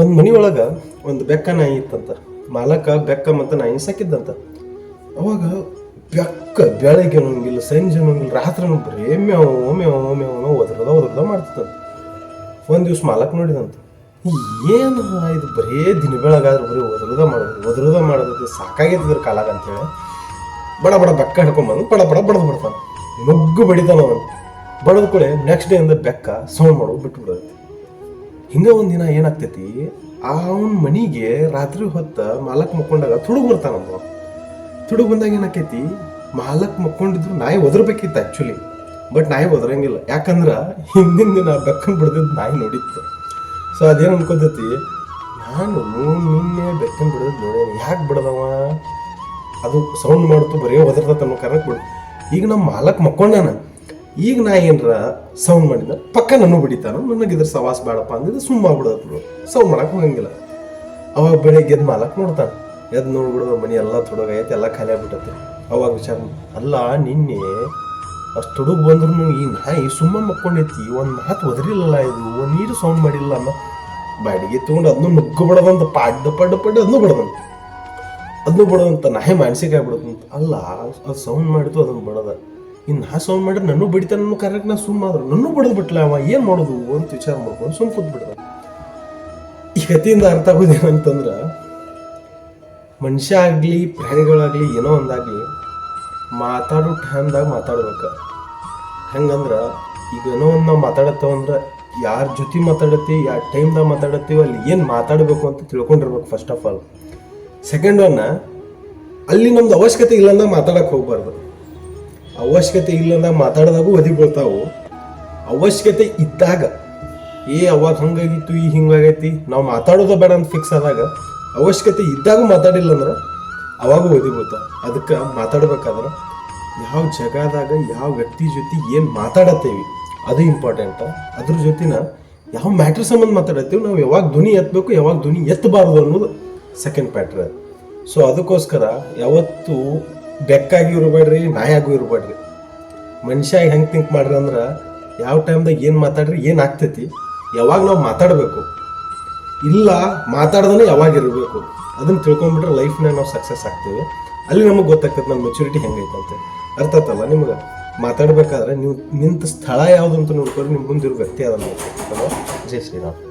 ಒಂದು ಮನಿ ಒಳಗೆ ಒಂದು ಬೆಕ್ಕ ನಾಯಿ ಇತ್ತಂತ. ಮಾಲಕ ಬೆಕ್ಕ ಮತ್ತು ನಾಯಿ ಸಾಕಿದ್ದಂತ ಅವಾಗ ಬೆಕ್ಕ ಬೆಳಗ್ಗೆ ಅನ್ನೋಂಗಿಲ್ಲ, ಸಂಜೆ ಅನ್ನೋಂಗಿಲ್ಲ, ರಾತ್ರಿ ಬರೀ ಮ್ಯಾವ್ ಮ್ಯಾವ್ ಮ್ಯಾವ್ ಒದರದ ಒದರದ ಮಾಡ್ತಿದ್ದಂತ ಒಂದು ದಿವ್ಸ ಮಾಲಕ್ ನೋಡಿದಂತ. ಏನು ಇದು ಬರೇ ದಿನ ಬೆಳಗಾದ್ರೆ ಬರೀ ಒದರದ ಮಾಡೋದು ಒದರದ ಮಾಡೋದು ಸಾಕಾಗೈತಿದ್ರ ಕಾಲಾಗ ಅಂತೇಳಿ ಬಡ ಬಡ ಬೆಕ್ಕ ಹಿಡ್ಕೊಂಬಂದು ಬಡ ಬಡ ಬಡದು ಬಿಡ್ತಾನೆ. ನುಗ್ಗು ಬಡಿತಾನ ಅವನು. ಬಡದ ಕೂಡ ನೆಕ್ಸ್ಟ್ ಡೇ ಅಂದ್ರೆ ಬೆಕ್ಕ ಸೌಂಡ್ ಮಾಡೋದು ಬಿಟ್ಟು ಬಿಡತ್ತೆ ಹಿಂಗ ಒಂದಿನ ಏನಾಗ್ತೈತಿ? ಅವನ ಮನಿಗೆ ರಾತ್ರಿ ಹೊತ್ತ ಮಾಲಕ್ ಮಕ್ಕೊಂಡಾಗ ತುಡುಗ್ ಬರ್ತಾನಮ್ಮ ತುಡುಗ್ ಬಂದಾಗ ಏನಾಕೈತಿ ಮಾಲಕ್ ಮಕ್ಕೊಂಡಿದ್ರು ನಾಯಿ ಒದರ್ಬೇಕಿತ್ತು ಆ್ಯಕ್ಚುಲಿ ಬಟ್ ನಾಯಿ ಒದರಂಗಿಲ್ಲ. ಯಾಕಂದ್ರೆ ಹಿಂದಿನ ದಿನ ಬೆಕ್ಕನ್ ಬಿಡ್ದಿದ್ದು ನಾಯಿ ನೋಡಿತ್ತು. ಸೊ ಅದೇನು ಅನ್ಕೋತೈತಿ? ನಾನು ನಿನ್ನೆ ಬೆಕ್ಕನ್ ಬಿಡದ್ ಯಾಕೆ ಬಿಡದವ? ಅದು ಸೌಂಡ್ ಮಾಡ್ತು ಬರೀ ಒದರ್ತತ ಅನ್ನೋ ಕಾರಣಕ್ಕೆ ಬಿಡು ಈಗ ನಮ್ಮ ಮಾಲಕ್ ಮಕ್ಕೊಂಡಾನ. ಈಗ ನಾ ಏನರ ಸೌಂಡ್ ಮಾಡಿದ, ಪಕ್ಕ ನಾನು ಬಿಡಿತಾನ, ನನಗೆ ಇದ್ರ ಸವಾಸ ಬೇಡಪ್ಪ ಅಂದಿದ್ದು ಸುಮ್ಮ ಬಿಡು. ಸೌಂಡ್ ಮಾಡಕ್ ಹೋಗಂಗಿಲ್ಲ. ಅವಾಗ ಬೆಳಿಗ್ಗೆ ಎದ್ದು ಮಾಲಕ್ ನೋಡ್ತಾನ. ಎದ್ದು ನೋಡ್ಬಿಡೋದು ಮನಿ ಎಲ್ಲ ತುಡುಗೈತೆ ಎಲ್ಲ ಖಾಲಿ ಆಗ್ಬಿಟ್ಟತೆ. ಅವಾಗ ವಿಚಾರ ಅಲ್ಲ ನಿನ್ನೆ ಅಷ್ಟು ತುಡುಗ್ ಬಂದ್ರು ಈ ನಾಯಿ ಸುಮ್ಮ ಮಕ್ಕೊಂಡೈತಿ, ಒಂದು ಮಾತು ಒದರಿಲ್ಲಲ್ಲ ಇದು ನೀರು ಸೌಂಡ್ ಮಾಡಿಲ್ಲ ಅಮ್ಮ ಬಾಡಿಗೆ ತೊಗೊಂಡು ಅದನ್ನು ನುಗ್ಗು ಬಿಡದಂತ, ಪಡ್ಡು ಪಡ್ಡು ಪಡ್ಡು ಅದನ್ನು ಬಿಡದಂತ. ಅದನ್ನು ಬಿಡೋದಂತ ನಾಯಿ ಮಾನಸಿಕ ಆಗ್ಬಿಡುತ್ತಂತ ಅಲ್ಲ, ಅದು ಸೌಂಡ್ ಮಾಡಿತು ಅದನ್ನು ಬಿಡದ. ಇನ್ನು ನಾ ಸೌಂಡ್ ಮಾಡಿದ್ರೆ ನನ್ನೂ ಬಿಡಿತಾನ ಅನ್ನೋ ಕಾರ್ಯಕ್ಕೆ ನಾ ಸುಮ್ಮ ನನ್ನೂ ಬಡಿದು ಬಿಟ್ಲ ಅವ ಏನು ಮಾಡೋದು ಅಂತ ವಿಚಾರ ಮಾಡ್ಕೊಂಡು ಸುಮ್ ಕೂತ್ ಬಿಡ್ದ. ಈ ಕಥೆಯಿಂದ ಅರ್ಥ ಆಗೋದು ಏನಂತಂದ್ರ ಮನುಷ್ಯ ಆಗಲಿ, ಪ್ರಾಣಿಗಳಾಗಲಿ, ಏನೋ ಒಂದಾಗಲಿ, ಮಾತಾಡೋ ಟೈಮ್ದಾಗ ಮಾತಾಡ್ಬೇಕು. ಹೆಂಗಂದ್ರೆ, ಈಗ ಏನೋ ಒಂದು ನಾವು ಮಾತಾಡತ್ತವಂದ್ರೆ ಯಾರ ಜೊತೆ ಮಾತಾಡತ್ತಿ ಯಾವ ಟೈಮ್ದಾಗ ಮಾತಾಡತ್ತೀವಿ, ಅಲ್ಲಿ ಏನು ಮಾತಾಡಬೇಕು ಅಂತ ತಿಳ್ಕೊಂಡಿರ್ಬೇಕು ಫಸ್ಟ್ ಆಫ್ ಆಲ್ ಸೆಕೆಂಡ್ ಒನ್ನ ಅಲ್ಲಿ ನಮ್ದು ಅವಶ್ಯಕತೆ ಇಲ್ಲಂದಾಗ ಮಾತಾಡಕ್ಕೆ ಹೋಗ್ಬಾರ್ದು. ಅವಶ್ಯಕತೆ ಇಲ್ಲಂದಾಗ ಮಾತಾಡಿದಾಗೂ ಒದಿ ಬೀಳ್ತಾವು ಅವಶ್ಯಕತೆ ಇದ್ದಾಗ, ಏ ಅವಾಗ ಹಂಗಾಗಿತ್ತು, ಈ ಹಿಂಗಾಗೈತಿ, ನಾವು ಮಾತಾಡೋದ ಬೇಡ ಅಂತ ಫಿಕ್ಸ್ ಆದಾಗ, ಅವಶ್ಯಕತೆ ಇದ್ದಾಗ ಮಾತಾಡಿಲ್ಲ ಅಂದ್ರೆ ಅವಾಗೂ ಓದಿ ಬೀಳ್ತಾವ ಅದಕ್ಕೆ ಮಾತಾಡ್ಬೇಕಾದ್ರೆ, ಯಾವ ಜಗದಾಗ, ಯಾವ ವ್ಯಕ್ತಿ ಜೊತೆ ಏನು ಮಾತಾಡತ್ತೇವಿ, ಅದು ಇಂಪಾರ್ಟೆಂಟ್ ಅದ್ರ ಜೊತೆನ ಯಾವ ಮ್ಯಾಟ್ರ್ ಸಂಬಂಧ ಮಾತಾಡತ್ತೇವೆ, ನಾವು ಯಾವಾಗ ಧ್ವನಿ ಎತ್ತಬೇಕು ಯಾವಾಗ ಧ್ವನಿ ಎತ್ತಬಾರ್ದು ಅನ್ನೋದು ಸೆಕೆಂಡ್ ಪ್ಯಾಟ್ರ್ ಸೊ ಅದಕ್ಕೋಸ್ಕರ ಯಾವತ್ತು ಬೆಕ್ಕಾಗಿ ಇರಬೇಡ್ರಿ, ನಾಯಾಗೂ ಇರಬೇಡ್ರಿ. ಮನುಷ್ಯ ಹೆಂಗೆ ಥಿಂಕ್ ಮಾಡ್ರಿ ಅಂದ್ರೆ, ಯಾವ ಟೈಮ್ದಾಗ ಏನು ಮಾತಾಡ್ರಿ, ಏನು ಆಗ್ತೈತಿ, ಯಾವಾಗ ನಾವು ಮಾತಾಡಬೇಕು. ಇಲ್ಲ ಮಾತಾಡ್ದೇ ಯಾವಾಗ ಇರಬೇಕು. ಅದನ್ನ ತಿಳ್ಕೊಂಡ್ಬಿಟ್ರೆ ಲೈಫ್ನಾಗ ನಾವು ಸಕ್ಸಸ್ ಆಗ್ತೇವೆ. ಅಲ್ಲಿ ನಮಗೆ ಗೊತ್ತಾಗ್ತದೆ ನಮ್ಮ ಮೆಚುರಿಟಿ ಹೆಂಗೈತಂತೆ ಅರ್ಥ ಆಯ್ತಲ್ಲ ನಿಮ್ಗೆ? ಮಾತಾಡಬೇಕಾದ್ರೆ ನೀವು ನಿಂತ ಸ್ಥಳ ಯಾವುದು ಅಂತ ನೋಡ್ಕೊಂಡು ನಿಮ್ಮ ಮುಂದಿರೋ ವ್ಯಕ್ತಿ ಅದನ್ನು ಜೈ ಶ್ರೀರಾಮ್.